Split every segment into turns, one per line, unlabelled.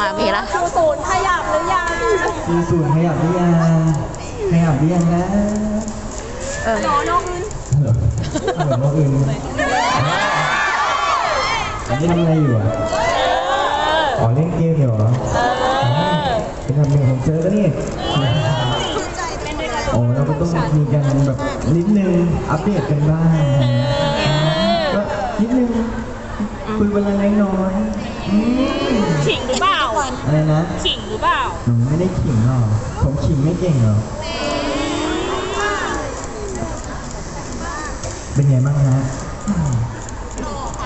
อะมีละ
ชูศูนย์ขยับหรือยัง
มีสูตรขยับหรือยังขยับหรือยังนะ
เออ
หนอนกอื่น
เหรอเหมือนว่าอื่นอันนี้ทำอะไรอยู่อะอ๋อเล่นเกมอยู่เหรอเป็นทำหนึ่งของเจอแล้วนี่โอ้เราก็ต้องมีกันแบบนิดนึงอัปเดตกันบ้างก็นิดนึงคุยเวละเล็กน้อย
ขิงหรือเปล่า
อะไรนะ
ขิงหรือเปล่า
หนูไม่ได้ขิงหรอกผมขิงไม่เก่งหรอกเป็นไงบ้างฮะ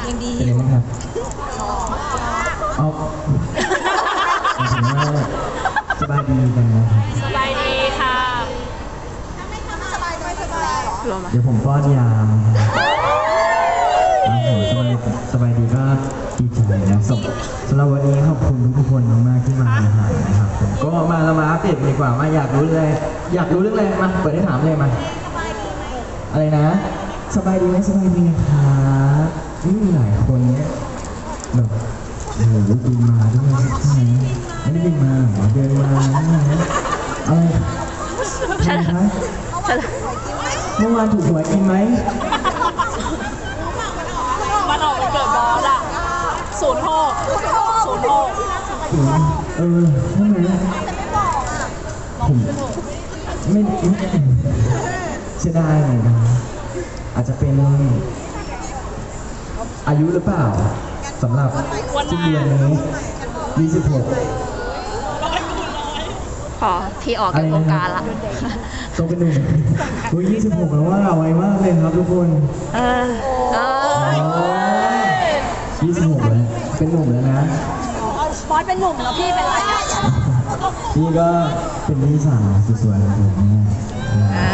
ยังดี
เป็นไงบ้างครับเอาหมายถึงว่าสบายดีกันนะครับ
สบายดีค่ะ
รวมมา
เดี๋ยวผมป้อนยามโอ้โหสบายสบายดีก็ ดีใจนะสำสำหรับวันนี้ขอบคุณทุกคนมากๆที่มาหานะครับผมก็มาเรามาอัปเดตดีกว่ามาอยากรู้เลยอยากรู้เรื่องอะไรมาเปิดให้ถามเลยมาอะไรนะ สบายดีไหมสบายดีนะครับนี่มีหลายคนเนี้ยแบบโอ้โหบินมาด้วยใช่ไหมไม่ได้บินมาเหรอเดินมาใช่ไหมอะไรใช่ไหมคะ
ฉัน
เมื่อวานถูกหวยกินไหม
มันออกวันเกิดบอสอะ ศูนย์หกศูนย์หก
อืมเออใช่ไหมผมไม่ไม่เสียดายเหมือนกันอาจจะเป็นอายุหรือเปล่าสำหรับสิ้นเดือนนี้ 26
พอพี่ออกจากวงการละ
โตเป็นหนุ่มอุ้ย26แล้วว่าไวมากเลยครับทุกคน
เออเออ
26แล้ว เป็นหนุ่มแล้วนะ
บอสเป็นหนุ่มแล้วพี่เป็นอะไรอะ
นี่ก็เป็นพี่สาวสวยๆของผมเนี่ย
อ่า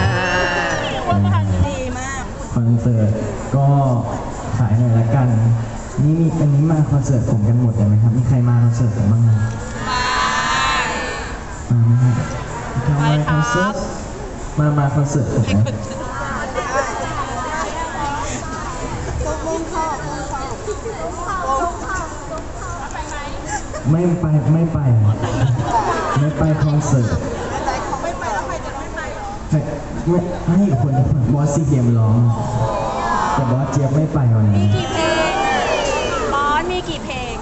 ดีมาก
คอนเสิร์ตก็ขายหน่อยละกัน นี่มีอันนี้มาคอนเสิร์ตผมกันหมดเลยไหมครับ มีใครมาคอนเสิร์ตผมบ้างไหมมาไหมครับมาคอนเสิร์ตมามาคอนเสิร์ตผมนะ ไม่ไปไม่ไป ไม่ไปคอนเสิร์ตไม่ไม่ให้อีกคนบอสซีเกมร้อง แต่บอสเจี๊ยบไม่ไปวันนี้
กี่เพลงบอสมีกี่เพลง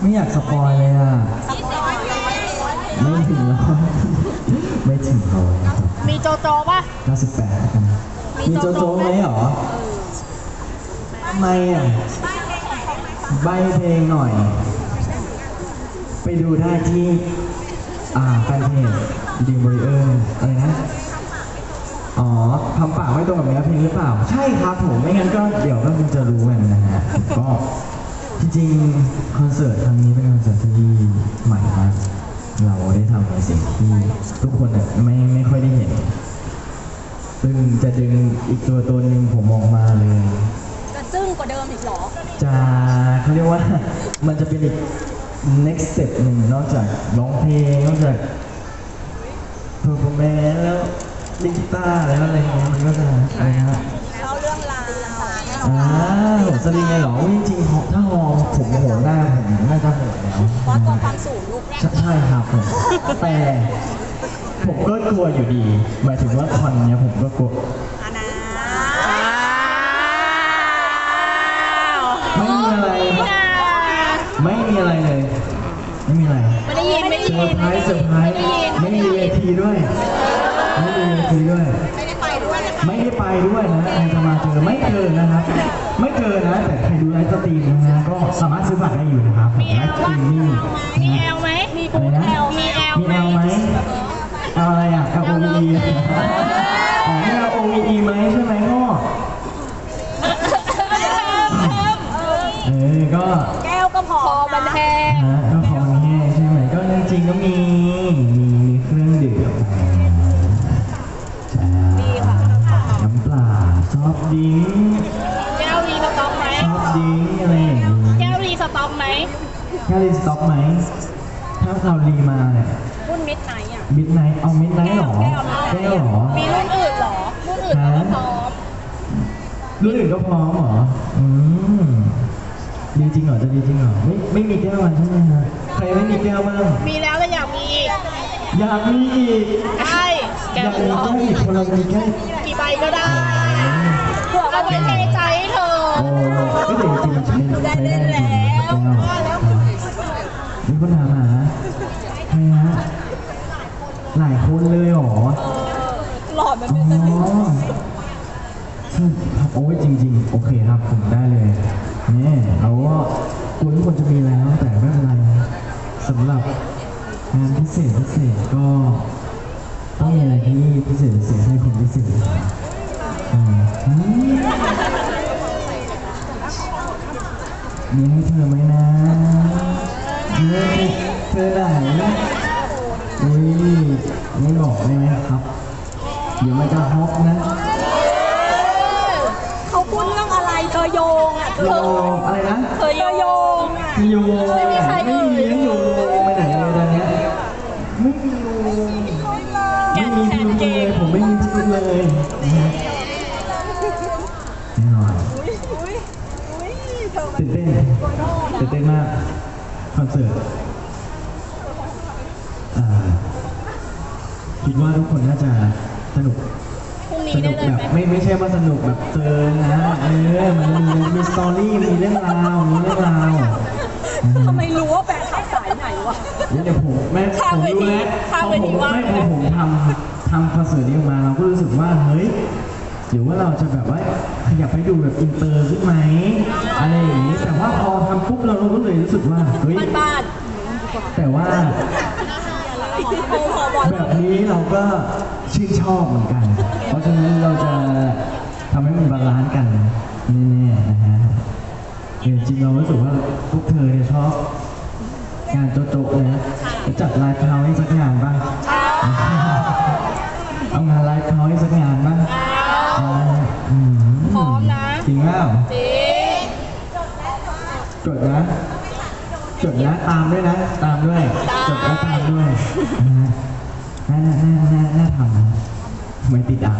ไม่อยากสปอยเลยอะไม่ถึงร้อยไม่ถึงร้อยครับ
มีโจโจป่ะ
98แล้วกันมีโจโจ้ไหมหรอทำไมอะ ใบเพลงหน่อย ไปดูได้ที่ อ่าแฟนเพจดีมบริเออร์อะไรนะ อ๋อทำปากไม่ตรงกับเนื้อเพลงหรือเปล่า ใช่ครับผมไม่งั้นก็เดี๋ยวก็คงจะรู้กันนะฮะผมก็จริงๆคอนเสิร์ตครั้งนี้เป็นคอนเสิร์ตที่ใหม่มากเราได้ทำในสิ่งที่ทุกคนน่ะไม่ไม่ค่อยได้เห็น ซึ่งจะดึงอีกตัวตัวหนึ่งผมออกมาเลย
จะจึ้งกว่าเดิมอีกเหรอ
จะเขาเรียกว่ามันจะเป็นอีก next step หนึ่งนอกจากร้องเพลงนอกจาก performance แล้วเล่นกีตาร์แล้วอะไรเงี้ยมันก็จะอะไรฮะ
เล่าเรื่องราว
อ่าโหสลิงไงเหรอจริงๆถ้าฮอผมโหหน้าผมน่าจะโหดแล้ว
บอสกลัวความสูงลูก
ใช่ใช่ครับผมแต่ผมก็กลัวอยู่ดี หมายถึงว่าคอนเนี้ยผมก็กลัว
อานา
ไม่มีอะไร ไม่มี อะไรเลย ไม่มีอะไร
ไม่ได้ยินไม่ได้
เซ
ยิ
อนร์ไพรส์เซอร์ไพรส์ไม่มีเวทีด้วยไม่มีเวทีด้วย
ไม่ได้ไปด้วย
ไม่ได้ไปด้วยนะใครจะมาเจอไม่เจอนะครับ ไม่เจอนะ แต่ใครดูไลฟ์สตรีมนะฮะก็สามารถซื้อบัตรได้อยู่นะครับผมไลฟ์สตรีมนี่
มีแอลไหมมี
อะไรนะ
แอลมีแอล
มี
ไหม
แอลไหมเอาอะไรอะ L O V E อ๋อมี L O V E ไหมใช่ไหมก็เออ ก็
แก้วก็พ อมันแพง
ฮะก็ของแห้งใช่ไหมก็จริงๆก็มีมีมีเครื่องดื่มใช่
มีค่ะ
น้ำเปล่าซอฟต์ดริงก์
แก้วรีสต็อกไหม
ซอฟต์ดริงก์อะไรอย่างนี้
แก้วรีสต็อกไหม
แค่รีสต็อกไหมถ้าเรารีมาเนี่ย
รุ่นมิดไนท์อะ
มิดไนท์เอามิดไนท์หรอ
แก้วมิดไน
แก้ว
ท์
หรอ
มีรุ่นอื่นเหรอ รุ่นอื่นก็พร้อม
รุ่นอื่นก็พร้อมเหรอ อืม ดีจริงเหรอจะดีจริงเหรอไม่ไม่มีแก้วมันใช่ไหมฮะใครไม่มีแก้วบ้าง
มีแล้วแล้วอยากมีอีก
อยากมีอีก
ใช่
อยากมีแก้วอีกคนเรามีแก้ว
กี่ใบก็ได้เผื่อเอาไว้เทใจให้เธอ
โอ้ไม่แต่จริงๆมันใช้ใช้ได้จริงนะแก้วมีคนถามหาใครฮะหลายคนเลยเหรอ
หลอดมัน
อ๋
เป็นสนิม
อใช่ครับโอ้ยจริง ๆ โอเคครับผมได้เลย นี่เราก็คุณทุกคนจะมีแล้วแต่ไม่เป็นไรสำหรับงานพิเศษพิเศษก็ต้องมีอะไรที่พิเศษพิเศษให้คนพิเศษอืมอืมมีให้เธอไหมนะเธอไหนอุ้ยไม่บอกได้ไหมครับ เดี๋ยวมันจะฮอกนะ
เขาพูดเรื่องอะ เธอโยงอะเธ
โย
อ
อะไรนะ
เธอโยงอะ
โย
ไม่มีใคร
ไม่มี
เอ่ย
ทั้งโยไปไหนเลยตอนเนี้ยไม่มีโย
แก
ไม่
น
มี
แข
พิ
น
รุธเลย
เก่ง
ผมไม่มีพิรุธเลยนะฮะแน่นอนตื่นเต้นตื่นเต้นมากคอนเสิร์ตอ่าคิดว่าทุกคนน่าจะสนุก
พรุ่ง
ส
นี้
นุ
ได้
ก
เลย
แบบ
ไหม
ไม่ไม่ใช่ว่าสนุกแบบเจอนะเออมันมีมีสตอรี่มีเรื่องราวมีเรื่องราว
ทำไมรู้ว่าแฟนขับสายไหนวะ
เดี๋ยวผมแม่
ข้าม
ผม
เวที
รู้แล้ว
ข้ามเวที
พอผม
ว่าง
ไม่พอผมทำทำคอนเสิร์ตนี้ออกมาเราก็รู้สึกว่าเฮ้ยหรือว่าเราจะแบบว่าขยับไปดูแบบอินเตอร์ขึ้นไหมอะไรอย่างนี้แต่ว่าพอทำปุ๊บเราเราก็เลยรู้สึกว่าเฮ้ย
บ้าน
แต่ว่า
ๆโอ้โหบอล
แบบนี้เราก็ชื่นชอบเหมือนกัน เพราะฉะนั้นเราจะทำให้มันบาลานซ์กันแน่ๆนะฮะเออจริงเรารู้สึกว่าพวกเธอเนี่ยชอบงานโจ๊ะๆนะจะจัดไลฟ์เฮาส์ให้สักงานบ้าง เอางานไลฟ์เฮาส์ให้สักงานบ้างอ่าอืม
พร้อมนะ
จริงเปล่า
จริง
จดนะจดนะตามด้วยนะ ตามด้วยจดแล้วตามด้วยนะน่าน่าน่าน่าทำ นะทำไมติดอ่าง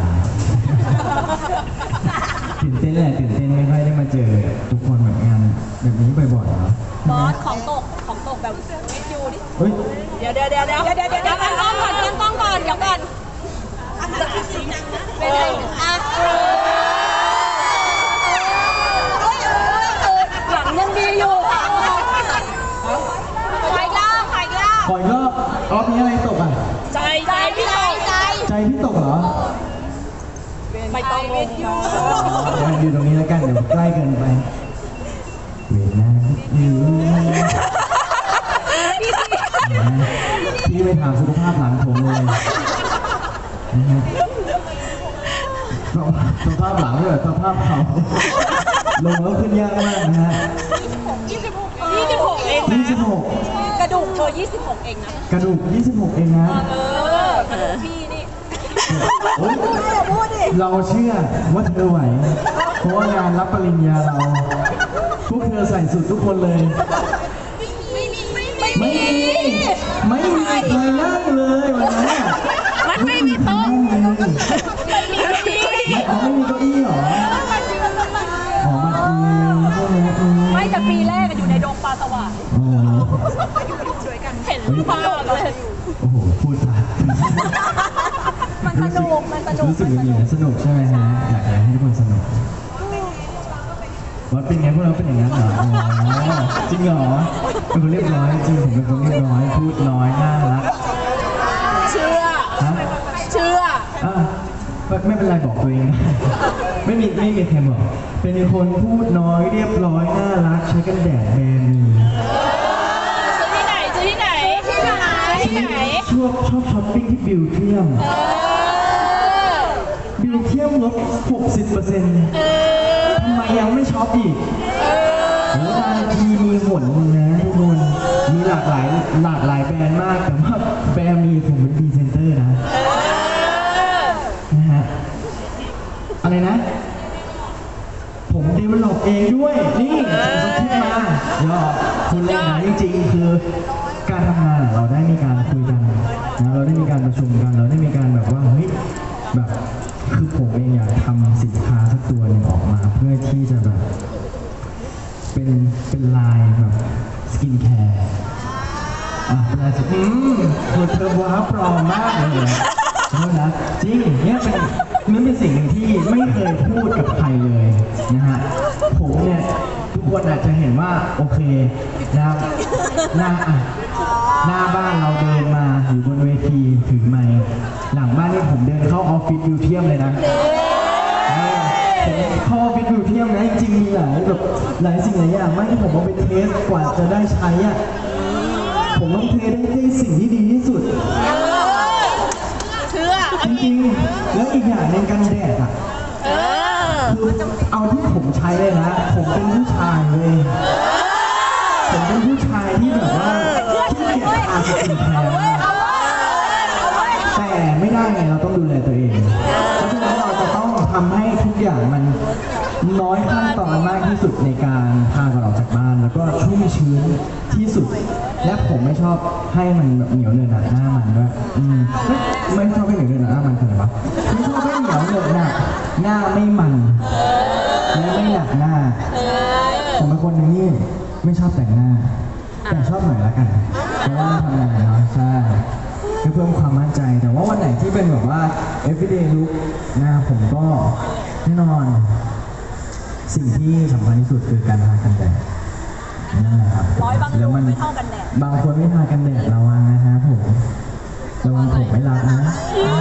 ตื่นเต้นแหละตื่นเต้นไม่ค่อยได้มาเจอทุกคนแบบงานแบบนี้บ่อยๆเนาะ
บอสของตกของตกแบบเอ็กยูดิ
เฮ้ย
เดี๋ยวเดี๋ยวเดี๋ยวเดี๋ยวเดี๋ยวเดี๋ยวเดี๋ยวตั้งกล้องก่อนตั้งกล้องก่อนเดี๋ยวก่อนเป็นไงอะหลังยังดีอยู่ใครล่าใครล่า
ก่อนก็รอบนี้อะไรตกอะ
ใจใจพี่ ตกใจ
ใจพี่ตกเหรอ
ไม่ต้องลงอยู่
เดี๋ยวอยู่ตรงนี้แล้วกันเดี๋ยวใกล้เกินไปเวียดนามอยู่พี่ไปถามสุขภาพหลังผมเลยนะฮะสภาพหลังเนี่ยสภาพเขาลงแล้วขึ้นยากมากนะฮะ
ยี่สิบหกเองนะ
26
กระดูกเธอยี่สิบหกเองนะ
กระดูก 26 เองนะ
เออกระดูกพี่ นี่
โอ๊ยเราเชื่อว่าเธอไหว เพราะว่างานรับปริญญาเรา พวกเธอใส่สุดทุกคนเลย
ไม่มี ไม่มี
ไม่มีไม่มีใครนั่งเลยวันนั้นน่ะ
มันไม่มีโต๊ะ
ไม่มีเลย
ไม่มีเก้าอี้
ไม่อ๋อไม่มีเก้าอี้เหรออ๋อมันอืมใช่ไหมอืม
ไม่แต่ปีแรกอะอยู่ในดงปลาสว่าง
อ๋อ
เห็นภาพเลย กมันสนุก
รู้สึกดีนะสนุกใช่ไหมฮะอยากให้ทุกคนสนุกวัดเป็นไงพวกเราเป็นอย่างนั้นเหรออ๋อจริงเหรอเป็นคนเรียบร้อยจริงผมเป็นคนเรียบร้อยพูดน้อยน่ารัก
เชื่อ
ฮะ
เชื่อ
อะไม่ไม่เป็นไรบอกตัวเอง ไม่มีไม่มีใครบอกเป็นคนพูดน้อยเรียบร้อยน่ารักใช้กันแดดแบรนด์มี
ซื้อที่ไหนซื้อที่ไหนที่ไหนที่ไหน
ชอบชอบช้อปปิ้งที่บิวเทียม
เออ
บิวเทียมลด 60%ทำไมยังไม่ช็อปอีกโอ้บางทีมีหนหนึ่งนะทุกคน มีหลากหลายหลากหลายแบรนด์มาก แต่ว่าแบรนด์มีผมเป็นพรีเซนเตอร์นะ
เออ
นะฮะ อะไรนะ ผมเดเวลลอปเองด้วย นี่ผมคิดมาเดี๋ยวคุณเล่นนะจริงๆ คือการทำงานอะเราได้มีการคุยกันนะเราได้มีการประชุมกัน เราได้มีการแบบว่า เฮ้ย แบบ คือผมเองอยากทำสินค้าสักตัวหนึ่งออกมา เพื่อที่จะแบบ เป็นเป็นลายแบบสกินแคร์อะเป็นลายสกินอืมเธอเธอว้าวปลอมมากเลยโทษนะจริงเนี่ยเป็นมันเป็นสิ่งหนึ่งที่ไม่เคยพูดกับใครเลยนะฮะผมเนี่ยทุกคนอาจจะเห็นว่าโอเคนะหน้าอะหน้าบ้านเราเดินมาอยู่บนเวทีถือไมค์ หลังบ้านนี่ผมเดินเข้าออฟฟิศยูเทียมเลยนะผมเข้าออฟฟิศยูเทียมนะจริงๆมีหลายแบบหลายสิ่งหลายอย่างมากที่ผมเอาไปเทสกว่าจะได้ใช้อะผมต้องเทสได้ได้สิ่งที่ดีที่สุด
เชื่อ
จริงๆแล้วอีกอย่างหนึงกันแดดอะ
เออ
คือเอาที่ผมใช้เลยนะผมเป็นผู้ชายเลยผมเป็นผู้ชายที่แบบว่าที่เกียจทาสกินแคร์มากแต่ ไม่ได้ไงเราต้องดูแลตัวเอง เพราะฉะนั้นเราจะต้องทำให้ทุกอย่างมันน้อยขั้นตอนมากที่สุดในการพาก่อนออกจากบ้าน แล้วก็ชุ่มชื้นที่สุด และผมไม่ชอบให้มันแบบเหนียวเนินหนาหน้ามันด้วยอืมไม่ชอบให้เหนียวเนินหนาหน้ามันคืออะไรวะไม่ชอบให้เหนียวเนินหน้าหน้าไม่มัน และไม่หนักหน้า ผมเป็นคนหนึงที่ไม่ชอบแต่งหน้า แต่ชอบหน่อยละกัน เพราะว่าทำงานเนาะใช่ เพื่อเพิ่มความมั่นใจ แต่ว่าวันไหนที่เป็นแบบว่า everyday look หน้าผมก็แน่นอน สิ่งที่สำคัญที่สุดคือการทากันแดดนั่นแหละครับ
ร้อยบาง
แล้วมัน
ไม่เท่ากันแดด
บางคนไม่ทากันแดดระวังนะฮะผมระวังผมไม่รักนะเรา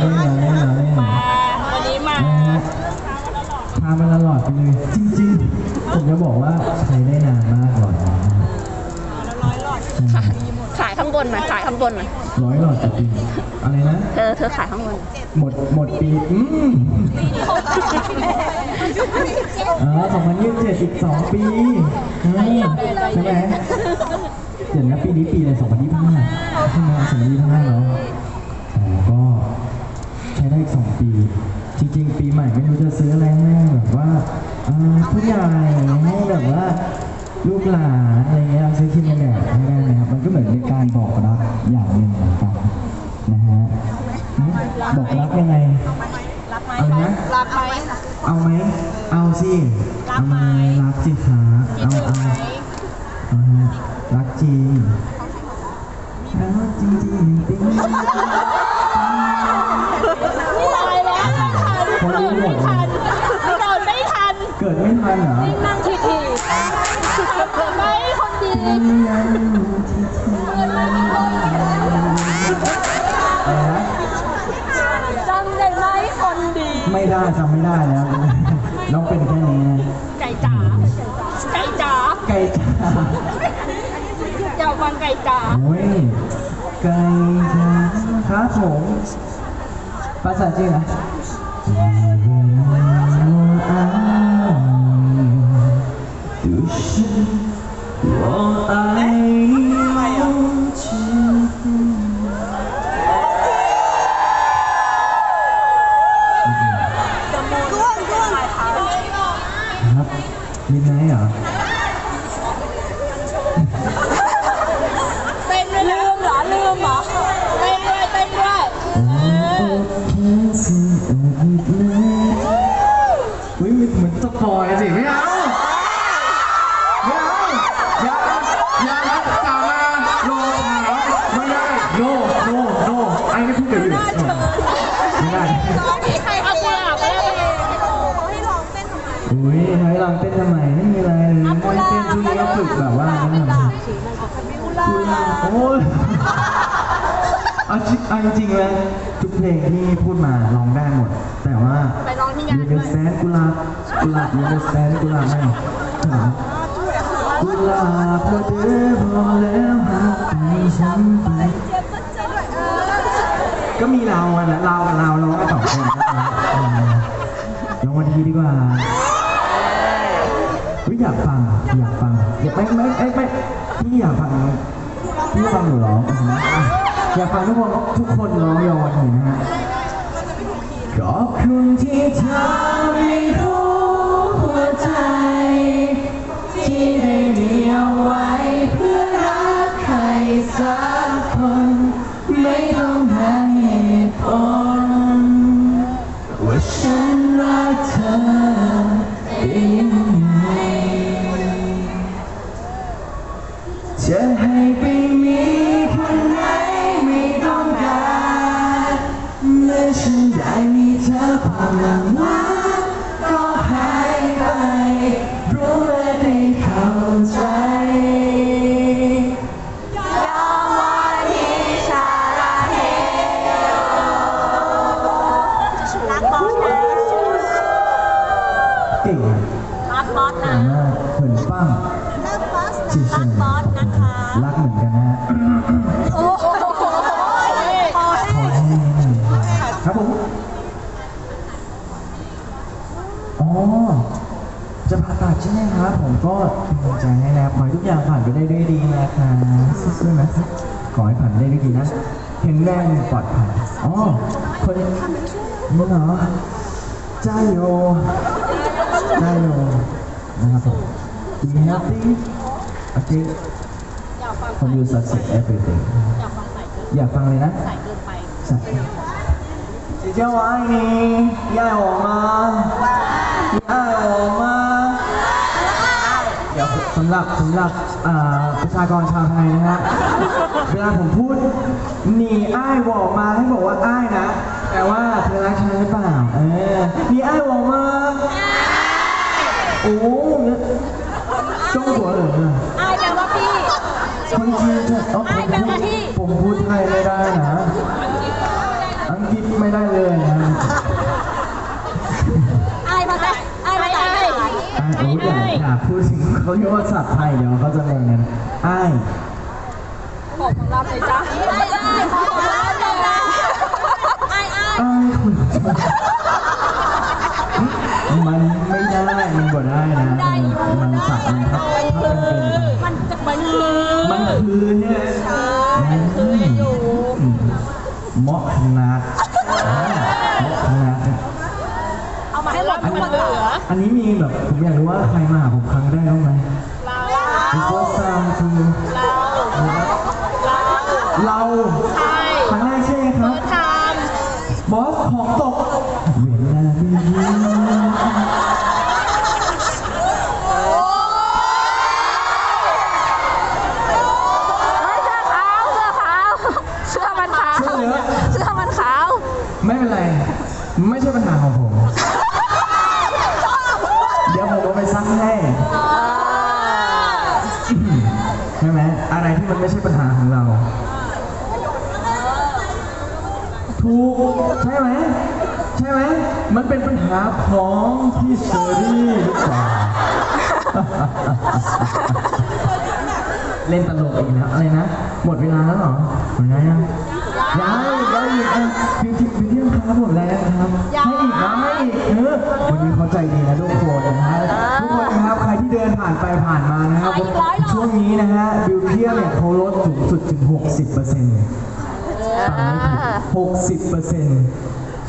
เล่นเราเล่นเราเล่น
มาวันนี้มา
นะฮะทามันตลอดไปเลยจริงๆ ผมจะบอกว่าใช้ได้นานมากหลอดนี้
ขายข้างบนหน่อยขายข้างบนหน่อย
ร้อยหลอดต่อปีอะไรนะ
เธอเธอขายข้างบน
หมดหมดปี อืมอ๋อสองพันยี่สิบเจ็ดอีกสองปีเออใช่ไหมเดี๋ยวนะปีนี้ปีอะไรสองพันยี่สิบห้าใช่ไหมสองพันยี่สิบห้าเนาะอ๋อก็ใช้ได้อีกสองปี จริง ๆ ปีใหม่ไม่รู้จะซื้ออะไรให้แบบว่าอ่าผู้ใหญ่ให้แบบว่า ลูกหลานอะไรเงี้ยซื้อครีมกันแดดให้ได้นะครับ มันก็เหมือนเป็นการบอกรักอย่างหนึ่งเหมือนกันนะฮะหืมบอกรักยังไง
รับไหม
เอานะ
รับไหม
เอาไหม เอาสิ
รั
เอา
กไหม
มารักสิคะเอาเอาเอาฮะรักจริงรักจริงจริงจริง
ตายแล้วไม่ทัน
คนรู้หมดเลย
เกิดไม่ทัน
เกิดไม่ทันเหรอ
นั่ง จำได้ไหมคนดี
ไม่ได้จำไม่ได้แล้ว น้องเป็นแค่นี้นะ
ไก่จ๋า ไก่จ๋า
ไก่จ้า
อยากฟังไก่จ๋า
โอ้ยไก่จ้าครับผมภาษาจีนนะ มินไนท์เหรอ
เต้นด้วยลืมเหรอลืมเหรอ
ลอ
ง
เต้นทำไมไม่มีอะไรเลยให้เต้นช่วงนี้ก็ฝึกแบบว่านั่นน่ะโอ้ยเอาจริงเอาจริงๆเลยทุกเพลงที่พูดมาร้องได้หมด แต่ว่า
ไปร้องที่งาน
ยู
ด้
เด
วย
แซนกุหลาบกุหลาบยูเดแซนกุหลาบไม่ถามกุหลาบพอเด้อพอแล้วหากให้ฉันไปก็มีเราอะนะเรากับเราร้องกันสองคนครับอืมร้องวันทีดีกว่า อยากฟังอยากฟังอยากไม่ไม่ไม่ไม่พี่อยากฟังพี่ฟังหนูร้องอืมอะอยากฟังทุกคนทุกคนร้องยอวันนะฮะขอบคุณที่ทำให้รู้หัวใจ ที่ได้มีเอาไว้เพื่อรักใครสัก Allah. ตัด
ใช่
ไหมครับ ผมก็เป็นกำลังใจให้แล้วขอให้ทุกอย่างผ่านไปได้ด้วยดีนะครับสู้ๆนะครับขอให้ผ่านได้ด้วยดีนะแข็งแรงปลอดภัย อ๋อ คนนี้เหรอจ้าโยจ้าโยนะครับผม Do you happy? Okay.
อยากฟัง
From you succeed everything.
อยากฟังใส่เกิน
อยากฟังเลยนะ
ใส่เกินไป
ใส่姐姐我爱你，你爱我吗？你爱我吗？ เดี๋ยวสำหรับสำหรับอ่าประชากรชาวไทยนะฮะ เวลาผมพูดหนีอ้ายบอกมาให้บอกว่าอ้ายนะแปลว่าเธอรักฉันหรือเปล่า เออหนีอ้ายบอกมา โอ้จ้องหัวเหรอ
อายแปลว่าพี่
คนจีนจะเอ้าผม
อ้ายแปล
พู
ว่า
ด
พี่
ผมพูดไทยไม่ได้นะ อังกฤษไม่ได้เลยนะ
อะ
โอ้ยอย่าอย่าพูดถึงเขาเรียกว่าศัพท์ไทยเดี๋ยวเขาจะงงกันอ้าย
ขอของเราเลยจ้าอายอายขอของเราเลยจ้าอายอาย
อ้ายคุณมันไม่ได้มันบ่ได้นะมันมันศัพท์มันทับทับกันเป็น
มันจะมันคือ
มันคือเนี่ยอืมเหมาะ อ
อัน
นี้มีแบบผมอยากรู้ว่าใครมาหาผมครั้งแรกบ้างไหม
เรา
มั
น
ไม่ใช่ปัญหาของเรา ถูกใช่ไหมใช่ไหมมันเป็นปัญหาของพี่เชอรี่หรือเปล่าเล่นตลกอีกแล้วอะไรนะ หมดเวลาแล้วเหรอหมดเวลายังยังยังอีกอะบิวตี้บิวตี้ครับหมดแล้วครับให้อีกนะให้อีกเออวันนี้เขาใจดีนะทุกคนนะฮะทุกค นนะครับใครที่เดินผ่านไปผ่านมานะครับช่วงนี้นะฮะบิวเทียเนี่ยเขาลดสูงสุดถึง 60เปอร์เซ็นต์ฟังไม่ผิด60เปอร์เซ็นต์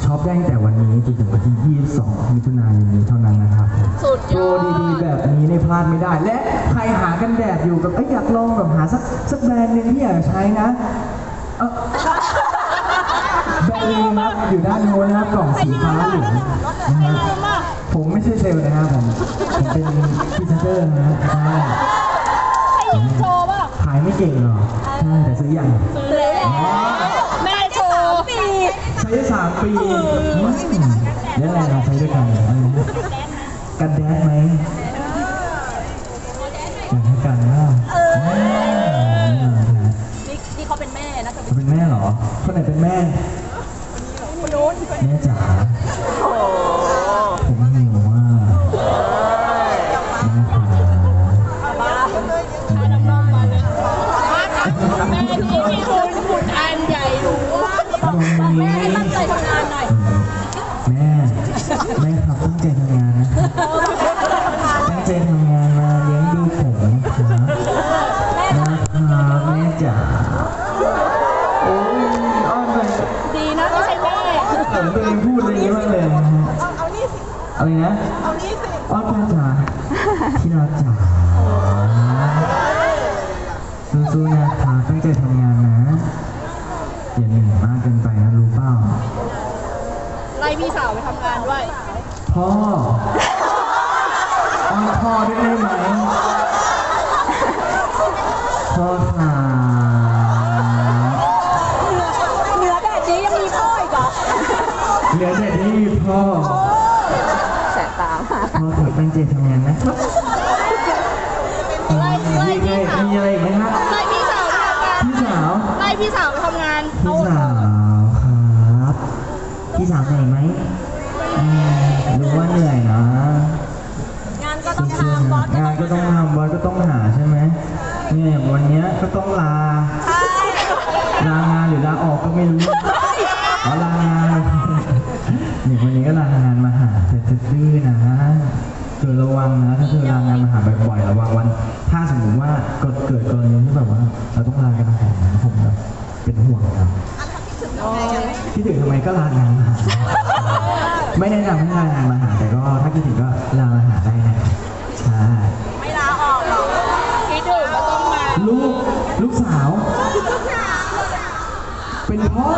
ช็อปได้ตั้งแต่วันนี้จนถึงวันที่ 22 มิถุนายนนี้เท่านั้นนะครับ
สุด
โปรดีๆ แบบนี้นี่พลาดไม่ได้ และใครหากันแดดอยู่กับเอ้ยอยากลองแบบหาสักสักแบรนด์หนึ่งที่อยากใช้นะเอ้า แบรนด์นี้นะครับอยู่ด้านโน้นนะครับกล่องสีฟ้าเหลืองนะฮะผมไม่ใช่เซลล์นะครับผมผมเป็นพรีเซนเตอร์นะฮะใช่
ให้ยิงโชว์ป่ะ
ขายไม่เก่งหรอกใช่แต่ซื้ออย่าง
ซื้อแม่โชว์ปี
ใช้ได้สามปีแล้วอะไรเราใช้ด้วยกันกันแดดไหมกันให้กันว่าเออ
นี่นี่เขาเป็นแม่นะจะ
เป็นแม่เหรอคนไหนเป็นแม่ แม่จ๋าผมหิวว่าแม่ขา
บ้าให้น้องๆมาเลยแม่ที่มีคุณคุณอันใหญ่หนูบอกแม่ให้ตั้งใจทำงานหน่อย
แม่ แม่ครับตั้งใจทำงานนะ อะ
ไร
นะเอานี่สิอ้อนแม่จ๋าที่รักจ๋าสู้ๆนะครับตั้งใจทำงานนะ อย่าเหนื่อยมากเกินไปนะรู้เปล่า
ไล่พี่สาวไปทำงานด้วย
ตั้งใจทำงานนะ
ไล่
มีพี่อะไร
สาว
มีอะไรอีกไหมครับ
ไล่พี่สาวไปทำงาน
พี่สาว
ไล่พี่สาวทำงาน
พี่สาวครับพี่สาวเหนื่อยไหมอืมรู้ว่าเหนื่อยนะงานก็ต้องทำบอสก็งานก็ต้องทำวันก็ต้องหาใช่ไหมเนี่ยอย่างวันนี้ก็ต้องลาลางานหรือลาออกก็ไม่รู้ลางานนี่วันนี้ก็ลางานมาหาเธอจะดื้อนะ เธอระวังนะ ถ้าเธอลางานมาหาบ่อยๆระวังวัน ถ้าสมมติว่าเกิดเกิดกรณีที่แบบว่า เราต้องลากันมาหานะผมแบบเป็นห่วงนะคิดถึงทำไมก็ลางานมาหาไม่แนะนำให้ลางานมาหาแต่ก็ถ้าคิดถึงก็ลามาหาได้นะใช่
คิดถึงก็ต้องมา
ลูกลูกสาว เป็นพ่อ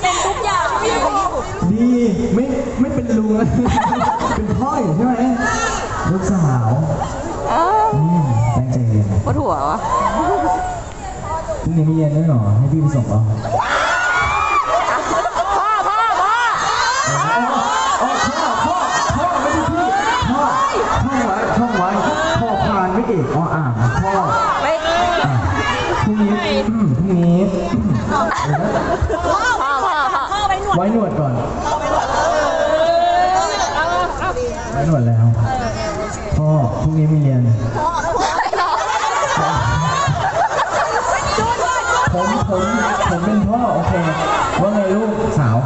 เป็นทุกอย่างที่อยู่
ดีไม่ไม่ เป็นพ่ออยู่ใช่ไหมลูกสาวอืมตั้งใจเรียน
ปวดหัววะ
พรุ่งนี้มีเรียนด้วยเหรอให้พี่ไปส่งเหรอ
พ่อพ่อพ่อ
อ๋อพ่อพ่อพ่อไม่ใช่พี่พ่อท่องไว้ท่องไว้พ่อพานไม่เอกออ่างพ่อ
ไม่
อะพรุ่งนี้อืมพรุ่งนี้อืม
พ่อพ่อพ่อ
ไว้หนวดก่อน ไว้หนวดแล้ว พ่ อพรุ่งนี้มีเรียน ผม ผม ผมเป็นพ่อ โอเค ว่าไงลูกสาว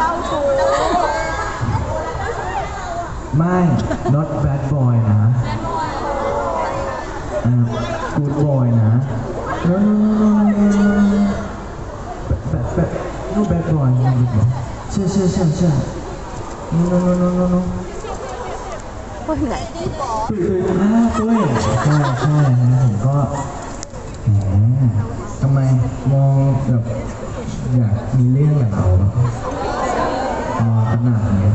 จ้า
ชู
มากไม่ not bad boy นะ good boy นะ no no no no no bad bad no bad boy no bad boy ใช่ใช่ใช่ใช่ no no no no no no
เฮ้ยไหน
ตุ้ยตุ้ยอ่าตุ้ยใช่ใช่นะผมก็แหมทำไมมองแบบ อยากมีเรื่องกับเราหรอมองขนาดนี้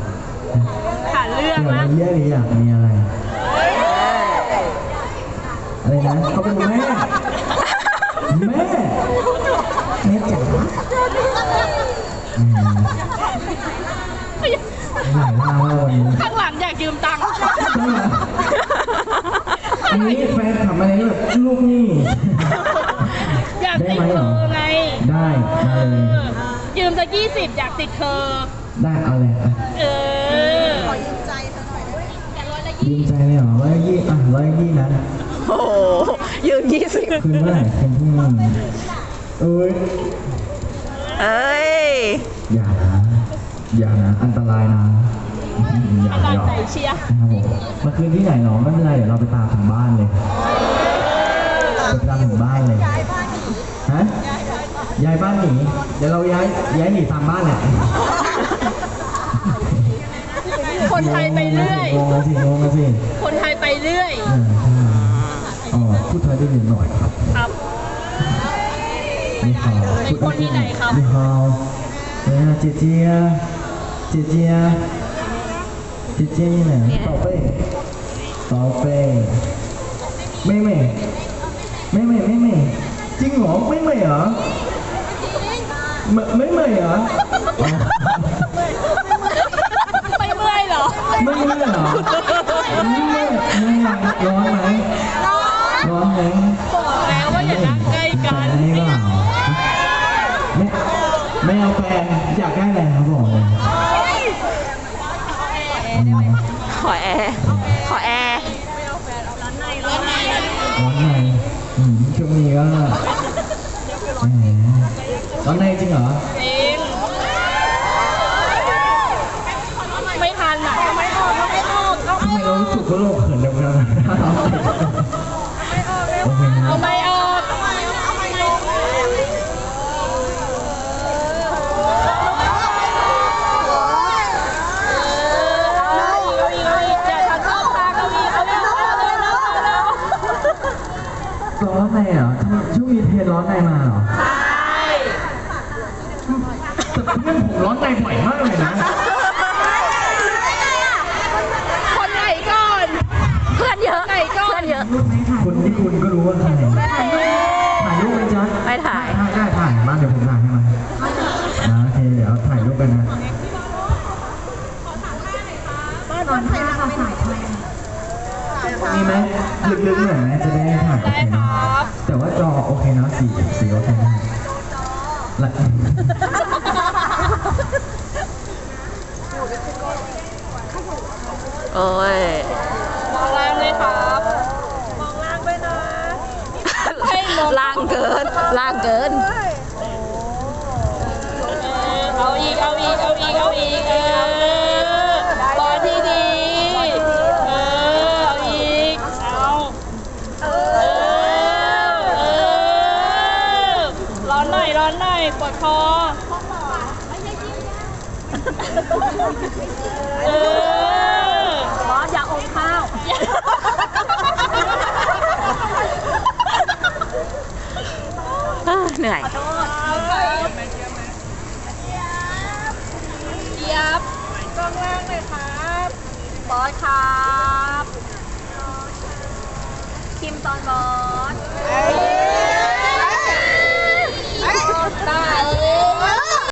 หาเรื่อง
อยาก
นะ
มีเรื่องหรืออยากมีอะไร อะไรนะเขาเป็นแม่ แม่ แม่จ๋าหลายล่าว่าวันนี้
ข้างหลังอยากยืมตังค์
อันนี้แฟนขับมาในแบบลูกหนี่า
กติดเธอไง
ได้มาเลย
ยืมสักยี่สิบอยากติดเธอ
ได้เอาเลยอะ
เออ
ยืมใจเลยเหรอร้อยยี่อะร้อยยี่นะ
โอ้โหยืมยี่สิบ
คืนเมื่อไหร่คืนพรุ่งนี้เอ้ย
เอ้ย
อย่านะอย่านะอันตรายนะอย่า
ตั้
องย่า
ใจเชียร์
นะครับผมมาคืนที่ไหนหนอไม่เป็นไรเดี๋ยวเราไปตามถึงบ้านเลยไปตามถึงบ้านเลย ฮะย้ายบ้านหนีเดี๋ยวเราย้ายย้ายหนีตามบ้านเนี่ย
คนไทยไปเรื่อย
งงแล้วสิงงแล้วสิ
คนไทยไปเรื่อย
เออใช่อ๋อพูดไทยได้นิดหน่อยครับ
ครับ
นี่ฮาว
เป็นคนที่ไหนครับ
นี่ฮาวเนี่ยเจเจียเจเจียเจเจียนี่ไหนต่อไปต่อไปไม่ไม่ไม่ไม่ไม่ไม่ จริงเหรอไม่ไม่เหรอไม่ไม่ไม่เหรออ๋อ
ไม่เมื่อยเหรอ
ไม่ไม่เหรอไม่ไม่ไม่ร้อนไหมร้อนไหม
บอกแล้วว่าอย่านั่งใกล้กัน
ไม่เปล่าไม่ไม่เอาแฟนอยากได้อะไรครับบอกเลยอืม
ขอแอร์ขอแอร์
ร้อนในอืมช่วง นี้ก็แหมร้อนในจริงเหรอ
จริงไม่ทันอะไม่ออกไม่ออกเอา
ทำไมเรารู้สึกว่าเราเขินจังเล ร้อนในเหรอทำไมช่วงนี้เทรนร้อนในมาเหรอ
ใช่
ตแต่เพื่อนผมร้อนในบ่อยมากเลยนะ
คนไหนก่อน
เพื่อนเยอะ
ไหนก่อน
เพื่อนเยอะ
คนที่คุณก็รู้ว่าใครถ่ายรูปไหมจ๊ะ
ไม่ถ่าย
ได้ได้ถ่าย มีไหมลึกๆหน่อยไหมจะได้ถ่ายโอ
ได้
เค
ค
นะ
รับ
แต่ว่าจอโอเคเนอะสีสีโอเคนะและ
โอ้ย
มองล่างเลยครับ มองล่างด้วยนะให้มอง
ล่างเกิน ล่างเกิน
เออเอาอีก เอาอีก เอาอีก เอาอีกเออรอที่ดี เออ เอาอีก เอา เออ เออ ร้อนหน่อย ร้อนหน่อยปวดคอเออ
บอสอย่าอมข้าวเหนื่อย
เจี๊ยบกล้องล่างเลยครับ
บอสครับ คิมตอนบอส
เออ